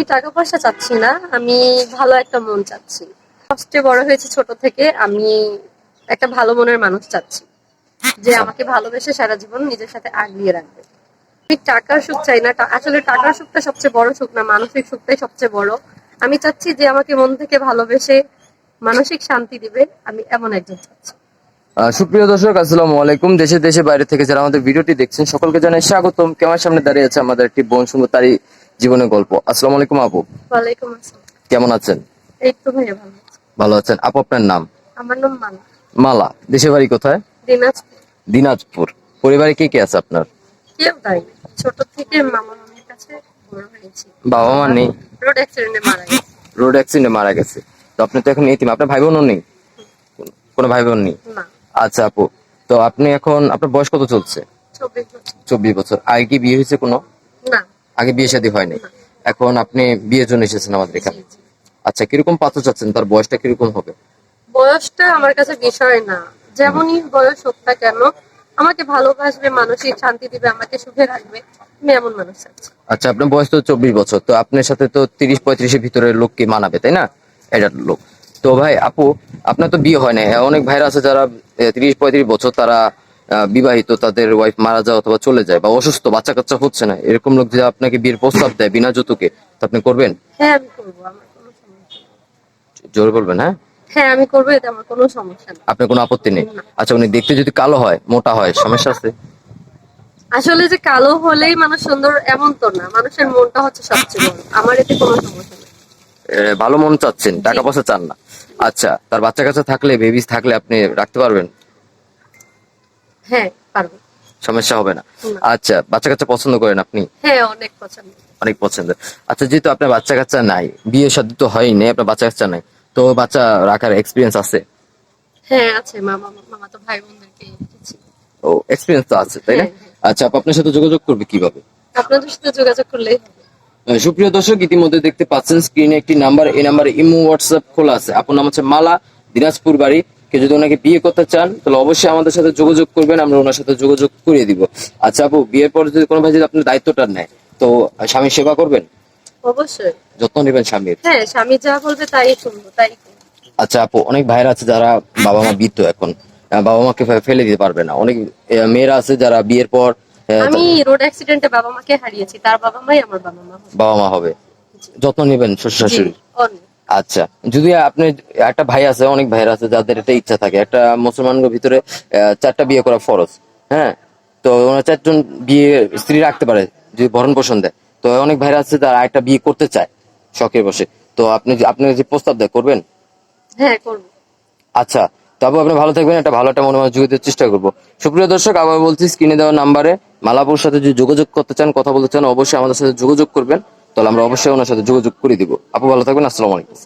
আমি টাকা পয়সা চাচ্ছি না, আমি ভালো একটা মন চাচ্ছি। কষ্টে বড় হয়েছে ছোট থেকে, আমি একটা ভালো মনের মানুষ চাচ্ছি, যে আমাকে ভালোবেসে সারা জীবন নিজের সাথে আগলিয়ে রাখবে। আমি টাকার সুখ চাই না আসলে টাকার সুখটা সবচেয়ে বড় সুখ না, মানসিক সুখটাই সবচেয়ে বড়। আমি চাচ্ছি যে আমাকে মন থেকে ভালোবেসে মানসিক শান্তি দিবে, আমি এমন একজন চাচ্ছি। সুপ্রিয় দর্শক, আসসালামু আলাইকুম। দেশে দেশে, বাইরে থেকে যারা আমাদের ভিডিওটি দেখছেন, সকলকে জানাই স্বাগতম। ক্যামেরার সামনে দাঁড়িয়ে আছে আমাদের একটি বোন সুন্দর, তারই জীবনের গল্প। আসসালামু আলাইকুম আপু। ওয়ালাইকুম আসসালাম। কেমন আছেন? এই তো ভাইয়া ভালো আছি। ভালো আছেন। আপু আপনার নাম? আমার নাম মালা। মালা। দেশের বাড়ি কোথায়? দিনাজপুর। দিনাজপুর। পরিবারে কে কে আছে আপনার? কেউ নাই। ছোট থেকে মামা মামির কাছে বড় হয়েছি। বাবা মা নেই? রোড অ্যাক্সিডেন্টে মারা গেছে। রোড অ্যাক্সিডেন্টে মারা গেছে। তো আপনি তো এখন এতিম। আপনার ভাই বোনও নেই? কোনো ভাই বোন নেই? না। আচ্ছা আপু। তো আপনি এখন আপনার বয়স কত চলছে? চব্বিশ বছর। আগে কি বিয়ে হয়েছে কোনো? আগে বিয়ে শাদী হয়নি। এখন আপনি বিয়ের জন্য এসেছেন আমাদের এখানে। আচ্ছা কীরকম পাত্র চাচ্ছেন? তার বয়সটা কীরকম হবে? বয়সটা আমার কাছে বিষয় না। যেমনই বয়স হোক না কেন আমাকে ভালোবাসবে মানসিক শান্তি দিবে আমাকে সুখে রাখবে আমি এমন মানুষ চাচ্ছি। আচ্ছা আপনার বয়স তো চব্বিশ বছর তো আপনার সাথে তো তিরিশ পঁয়ত্রিশের ভিতরে লোক কি মানাবে তাই না? এটা লোক। তো ভাই আপু আপনার তো বিয়ে হয় না অনেক ভাইরা আছে যারা তিরিশ পঁয়ত্রিশ বছর তারা বিবাহিত তাদের ওয়াইফ মারা যায় অথবা চলে যায় বা অসুস্থ বাচ্চা কাচ্চা হচ্ছে না এরকম লোক যদি আপনাকে বিয়ের প্রস্তাব দেয় বিনা যৌতুকে তো আপনি করবেন? হ্যাঁ আমি করব আমার কোনো সমস্যা নেই। জোর বলবেন হ্যাঁ? হ্যাঁ আমি করব এতে আমার কোনো সমস্যা নেই। আপনার কোনো আপত্তি নেই? আচ্ছা উনি দেখতে যদি কালো হয় মোটা হয় সমস্যা আছে? আসলে যে কালো হলেই মানুষ সুন্দর এমন তো না। মানুষের মনটা হচ্ছে সবচেয়ে বড়। আমার এতে কোনো সমস্যা নেই। ভালো মন চাচ্ছেন টাকা পয়সা চান না। আচ্ছা তার বাচ্চা কাচ্চা থাকলে বেবিস থাকলে আপনি রাখতে পারবেন? হ্যাঁ পারব। সমস্যা হবে না। আচ্ছা বাচ্চা কাচ্চা পছন্দ করেন আপনি? হ্যাঁ অনেক পছন্দ। অনেক আচ্ছা যেহেতু আপনার বাচ্চা কাচ্চা নাই বিয়ে শাদী তো হয়নি আপনার বাচ্চা কাচ্চা নাই তো বাচ্চা রাখার এক্সপিরিয়েন্স আছে? হ্যাঁ আছে। মামা মামা তো ভাই বোনদেরকে ও এক্সপিরিয়েন্স তো আছে তাই না? হ্যাঁ, আচ্ছা আপু আপনার সাথে যোগাযোগ করবে কীভাবে? আপনাদের সাথে যোগাযোগ করলেই সুপ্রিয় দর্শক ইতিমধ্যে দেখতে পাচ্ছেন স্ক্রিনে একটি নাম্বার এই নাম্বারে ইমো হোয়াটসঅ্যাপ খোলা আছে। আপনার নাম হচ্ছে মালা দিনাজপুর বাড়ি। কেউ যদি ওনাকে বিয়ে করতে চান তাহলে অবশ্যই আমাদের সাথে যোগাযোগ করবেন আমরা ওনার সাথে যোগাযোগ করিয়ে দিব। আচ্ছা আপু বিয়ের পর যদি কোনো ভাই যদি আপনার দায়িত্বটা নেয় তো স্বামীর সেবা করবেন? অবশ্যই। যত্ন নেবেন স্বামীর? হ্যাঁ স্বামী যা বলবে তাই শুনব তাই আচ্ছা আপু অনেক ভাইরা আছে যারা বাবা মা বৃদ্ধ এখন। বাবা মাকে ফেলে দিতে পারবে না। অনেক মেয়েরা আছে যারা বিয়ের পর আমি রোড অ্যাক্সিডেন্টে বাবা মাকে হারিয়েছি তার বাবা মাই আমার বাবা মা হবে। বাবা মা হবে। যত্ন নেবেন শ্বশুর শাশুড়ি। আচ্ছা যদি আপনি একটা ভাই আছে অনেক ভাইরা আছে যাদের এটা ইচ্ছা থাকে একটা মুসলমানদের ভিতরে চারটা বিয়ে করা ফরজ হ্যাঁ? তো ওনারা চারজন বিয়ে স্ত্রী রাখতে পারে যদি ভরণ পোষণ দেয়। তো অনেক ভাইরা আছে যারা একটা বিয়ে করতে চায় শখের বসে তো আপনি আপনি যে প্রস্তাব দেয় করবেন? হ্যাঁ করব। আচ্ছা তবে আপনি ভালো থাকবেন একটা ভালো একটা মনোমাজ যুগে দেওয়ার চেষ্টা করব। সুপ্রিয় দর্শক আবার বলছি স্ক্রিনে দেওয়া নাম্বারে মালাপুর সাথে যদি যোগাযোগ করতে চান কথা বলতে চান অবশ্যই আমাদের সাথে যোগাযোগ করবেন। তাহলে আমরা অবশ্যই ওনার সাথে যোগাযোগ করে দিব। আপু ভালো থাকবেন আসসালামু আলাইকুম।